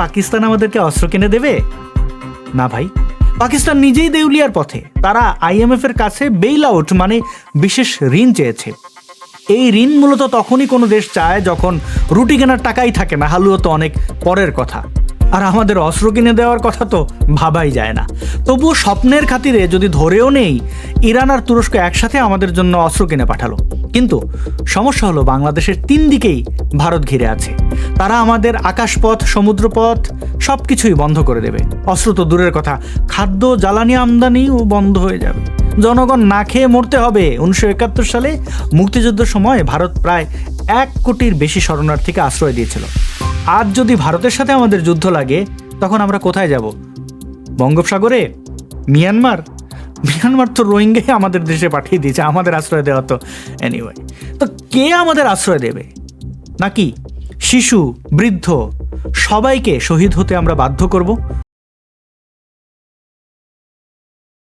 পাকিস্তান আমাদেরকে অস্ত্র কিনে দেবে? না ভাই, পাকিস্তান নিজেই দেউলিয়ার পথে। তারা আইএমএফ এর কাছে বেইল আউট মানে বিশেষ ঋণ চেয়েছে। এই ঋণ মূলত তখনই কোনো দেশ চায় যখন রুটি কেনার টাকাই থাকে না, হালুয়া তো অনেক পরের কথা। আর আমাদের অস্ত্র কিনে দেওয়ার কথা তো ভাবাই যায় না। তবুও স্বপ্নের খাতিরে যদি ধরেও নেই, ইরান আর তুরস্ক একসাথে আমাদের জন্য অস্ত্র কিনে পাঠালো। কিন্তু সমস্যা হলো বাংলাদেশের তিন দিকেই ভারত ঘিরে আছে। তারা আমাদের আকাশপথ, সমুদ্রপথ সব কিছুই বন্ধ করে দেবে। অস্ত্র তো দূরের কথা, খাদ্য, জ্বালানি আমদানিও বন্ধ হয়ে যাবে। জনগণ না খেয়ে মরতে হবে। উনিশশো একাত্তর সালে মুক্তিযুদ্ধের সময় ভারত প্রায় এক কোটির বেশি শরণার্থীকে আশ্রয় দিয়েছিল। আজ যদি ভারতের সাথে আমাদের যুদ্ধ লাগে, তখন আমরা কোথায় যাব? বঙ্গোপসাগরে? মিয়ানমার? মিয়ানমার তো রোহিঙ্গাই আমাদের দেশে পাঠিয়ে দিয়েছে, আমাদের আশ্রয় দেওয়া তো এনিওয়ে তো কে আমাদের আশ্রয় দেবে? নাকি শিশু, বৃদ্ধ, সবাইকে শহীদ হতে আমরা বাধ্য করব?